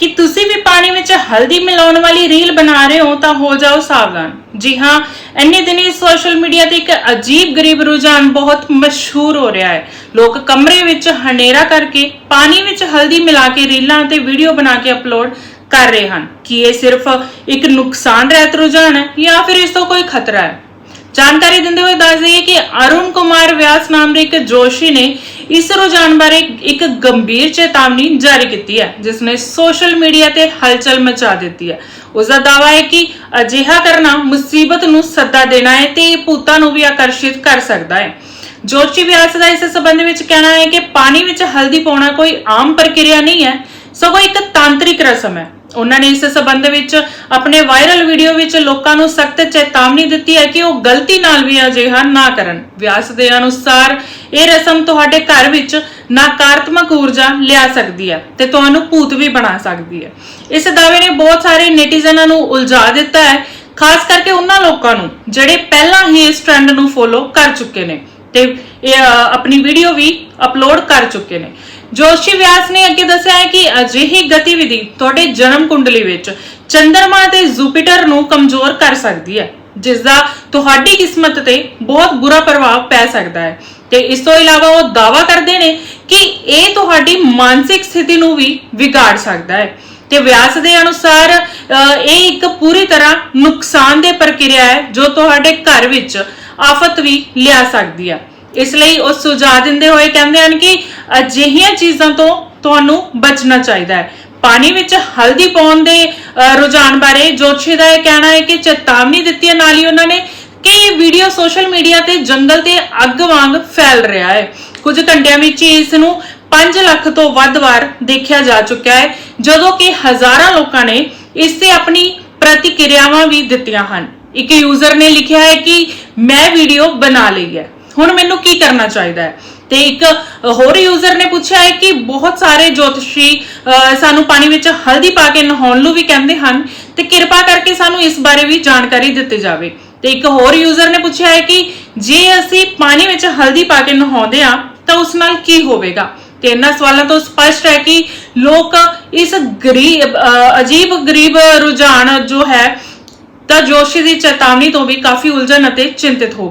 ਕਿ ਤੁਸੀਂ ਵੀ ਪਾਣੀ ਵਿੱਚ ਹਲਦੀ ਮਿਲਾਉਣ ਵਾਲੀ ਰੀਲ ਬਣਾ ਰਹੇ ਹੋ ਤਾਂ ਹੋ ਜਾਓ ਸਾਵਧਾਨ। ਜੀ ਹਾਂ, ਇੰਨੇ ਦਿਨੀ ਸੋਸ਼ਲ ਮੀਡੀਆ ਤੇ ਇੱਕ ਅਜੀਬ ਗਰੀਬ ਰੁਝਾਨ ਬਹੁਤ ਮਸ਼ਹੂਰ ਹੋ ਰਿਹਾ ਹੈ। ਲੋਕ ਕਮਰੇ ਵਿੱਚ ਹਨੇਰਾ ਕਰਕੇ ਪਾਣੀ ਵਿੱਚ ਹਲਦੀ ਮਿਲਾ ਕੇ ਰੀਲਾਂ ਤੇ ਵੀਡੀਓ ਬਣਾ ਕੇ ਅਪਲੋਡ ਕਰ ਰਹੇ ਹਨ। ਕਿ ਇਹ ਸਿਰਫ ਇੱਕ ਨੁਕਸਾਨ ਰਹਿਤ ਰੁਝਾਨ ਹੈ ਜਾਂ ਫਿਰ ਇਸ ਤੋਂ ਕੋਈ ਖਤਰਾ ਹੈ? ਜਾਣਕਾਰੀ ਦਿੰਦੇ ਹੋਏ ਦੱਸ ਦਈਏ ਕਿ ਅਰੁਣ ਕੁਮਾਰ ਵਿਆਸ ਨਾਮ ਦੇ ਇੱਕ ਜੋਸ਼ੀ ਨੇ ਇਸ ਰੁਝਾਨ ਬਾਰੇ ਇੱਕ ਗੰਭੀਰ ਚੇਤਾਵਨੀ ਜਾਰੀ ਕੀਤੀ ਹੈ, ਜਿਸ ਨੇ ਸੋਸ਼ਲ ਮੀਡੀਆ ਤੇ ਹਲਚਲ ਮਚਾ ਦਿੱਤੀ ਹੈ। ਉਸ ਦਾ ਦਾਅਵਾ ਹੈ ਕਿ ਅਜਿਹਾ ਕਰਨਾ ਮੁਸੀਬਤ ਨੂੰ ਸੱਦਾ ਦੇਣਾ ਹੈ ਤੇ ਭੂਤਾਂ ਨੂੰ ਵੀ ਆਕਰਸ਼ਿਤ ਕਰ ਸਕਦਾ ਹੈ। ਜੋਸ਼ੀ ਵਿਆਸ ਦਾ ਇਸ ਸੰਬੰਧ ਵਿੱਚ ਕਹਿਣਾ ਹੈ ਕਿ ਪਾਣੀ ਵਿੱਚ ਹਲਦੀ ਪਾਉਣਾ ਕੋਈ ਆਮ ਪ੍ਰਕਿਰਿਆ ਨਹੀਂ ਹੈ, ਸਗੋਂ ਇੱਕ ਤਾਂਤਰਿਕ ਰਸਮ ਹੈ। ਉਹਨਾਂ ਨੇ ਇਸ ਸੰਬੰਧ ਵਿੱਚ ਆਪਣੇ ਵਾਇਰਲ ਵੀਡੀਓ ਵਿੱਚ ਲੋਕਾਂ ਨੂੰ ਸਖਤ ਚੇਤਾਵਨੀ ਦਿੱਤੀ ਹੈ ਕਿ ਉਹ ਗਲਤੀ ਨਾਲ ਵੀ ਅਜਿਹਾ ਨਾ ਕਰਨ। ਵਿਆਸ ਦੇ ਅਨੁਸਾਰ, ਇਹ ਰਸਮ ਤੁਹਾਡੇ ਘਰ ਵਿੱਚ ਨਕਾਰਾਤਮਕ ਊਰਜਾ ਲਿਆ ਸਕਦੀ ਹੈ ਤੇ ਤੁਹਾਨੂੰ ਭੂਤ ਵੀ ਬਣਾ ਸਕਦੀ ਹੈ। ਇਸ ਦਾਅਵੇ ਨੇ ਬਹੁਤ ਸਾਰੇ ਨੈਟੀਜ਼ਨਾਂ ਨੂੰ ਉਲਝਾ ਦਿੱਤਾ ਹੈ, ਖਾਸ ਕਰਕੇ ਉਹਨਾਂ ਲੋਕਾਂ ਨੂੰ, ਜਿਹੜੇ ਪਹਿਲਾਂ ਹੀ ਇਸ ਟ੍ਰੈਂਡ ਨੂੰ ਫੋਲੋ ਕਰ ਚੁੱਕੇ ਨੇ ਤੇ ਇਹ ਆਪਣੀ ਵੀਡੀਓ ਵੀ ਅਪਲੋਡ ਕਰ ਚੁੱਕੇ ਨੇ। ਜੋਸ਼ੀ ਵਿਆਸ ਨੇ ਅੱਗੇ ਦੱਸਿਆ ਹੈ ਕਿ ਅਜਿਹੀ ਗਤੀਵਿਧੀ ਤੁਹਾਡੇ ਜਨਮ ਕੁੰਡਲੀ ਵਿੱਚ ਚੰ드ਰਮਾ ਤੇ ਜੁਪੀਟਰ ਨੂੰ ਕਮਜ਼ੋਰ ਕਰ ਸਕਦੀ ਹੈ ਜਿਸ ਦਾ ਤੁਹਾਡੀ ਕਿਸਮਤ ਤੇ ਬਹੁਤ ਬੁਰਾ ਪ੍ਰਭਾਵ ਪੈ ਸਕਦਾ ਹੈ। ਤੇ ਇਸ ਤੋਂ ਇਲਾਵਾ ਉਹ ਦਾਅਵਾ ਕਰਦੇ ਨੇ ਕਿ ਇਹ ਤੁਹਾਡੀ ਮਾਨਸਿਕ ਸਥਿਤੀ ਨੂੰ ਵੀ ਵਿਗਾੜ ਸਕਦਾ ਹੈ। ਤੇ ਵਿਆਸ ਦੇ ਅਨੁਸਾਰ ਅ, ਇਹ ਇੱਕ ਪੂਰੀ ਤਰ੍ਹਾਂ ਨੁਕਸਾਨਦੇਹ ਪ੍ਰਕਿਰਿਆ ਹੈ ਜੋ ਤੁਹਾਡੇ ਘਰ ਵਿੱਚ ਆਫਤ ਵੀ ਲਿਆ ਸਕਦੀ ਹੈ। ਇਸ ਲਈ ਉਹ ਸੁਝਾਅ ਦਿੰਦੇ ਹੋਏ ਕਹਿੰਦੇ ਹਨ ਕਿ ਅਜਿਹੀਆਂ ਚੀਜ਼ਾਂ ਤੋਂ ਤੁਹਾਨੂੰ ਬਚਣਾ ਚਾਹੀਦਾ ਹੈ। ਪਾਣੀ ਵਿੱਚ ਹਲਦੀ ਪਾਉਣ ਦੇ ਰੁਝਾਨ ਬਾਰੇ ਜੋਤਸ਼ੀ ਦਾ ਇਹ ਕਹਿਣਾ ਹੈ ਕਿ ਚੇਤਾਵਨੀ ਦਿੱਤੀ ਹੈ ਨਾਲ ਹੀ ਉਹਨਾਂ ਨੇ ਕਿ ਇਹ ਵੀਡੀਓ ਸੋਸ਼ਲ ਮੀਡੀਆ ਤੇ ਜੰਗਲ ਤੇ ਅੱਗ ਵਾਂਗ ਫੈਲ ਰਿਹਾ ਹੈ। ਕੁਝ ਘੰਟਿਆਂ ਵਿੱਚ ਹੀ ਇਸ ਨੂੰ 5 ਲੱਖ ਤੋਂ ਵੱਧ ਵਾਰ ਦੇਖਿਆ ਜਾ ਚੁੱਕਿਆ ਹੈ, ਜਦੋਂ ਕਿ ਹਜ਼ਾਰਾਂ ਲੋਕਾਂ ਨੇ ਇਸ ਤੇ ਆਪਣੀ ਪ੍ਰਤੀਕਿਰਿਆਵਾਂ ਵੀ ਦਿੱਤੀਆਂ ਹਨ। ਇੱਕ ਯੂਜ਼ਰ ਨੇ ਲਿਖਿਆ ਹੈ ਕਿ ਮੈਂ ਵੀਡੀਓ ਬਣਾ ਲਈ ਹੈ। ਹੁਣ ਮੈਨੂੰ ਕੀ ਕਰਨਾ ਚਾਹੀਦਾ ਹੈ? ਤੇ ਇੱਕ ਹੋਰ ਯੂਜ਼ਰ ਨੇ ਪੁੱਛਿਆ ਹੈ ਕਿ ਬਹੁਤ ਸਾਰੇ ਜੋਤਸ਼ੀ ਅਹ, ਸਾਨੂੰ ਪਾਣੀ ਵਿੱਚ ਹਲਦੀ ਪਾ ਕੇ ਨਹਾਉਣ ਨੂੰ ਵੀ ਕਹਿੰਦੇ ਹਨ ਤੇ ਕਿਰਪਾ ਕਰਕੇ ਸਾਨੂੰ ਇਸ ਬਾਰੇ ਵੀ ਜਾਣਕਾਰੀ ਦਿੱਤੀ ਜਾਵੇ। ਤੇ ਇੱਕ ਹੋਰ ਯੂਜ਼ਰ ਨੇ ਪੁੱਛਿਆ ਹੈ ਕਿ ਜੇ ਅਸੀਂ ਪਾਣੀ ਵਿੱਚ ਹਲਦੀ ਪਾ ਕੇ ਨਹਾਉਂਦੇ ਆ ਤਾਂ ਉਸ ਨਾਲ ਕੀ ਹੋਵੇਗਾ? ਤੇ ਇਹਨਾਂ ਸਵਾਲਾਂ ਤੋਂ ਸਪਸ਼ਟ ਹੈ ਕਿ ਲੋਕ ਇਸ ਗਰੀਬ ਅਜੀਬ ਗਰੀਬ ਰੁਝਾਨ ਜੋ ਹੈ ਤਾਂ ਜੋਸ਼ੀ ਦੀ ਚੇਤਾਵਨੀ ਤੋਂ ਵੀ ਕਾਫੀ ਉਲਝਣ ਅਤੇ ਚਿੰਤਿਤ ਹੋ ਗਏ।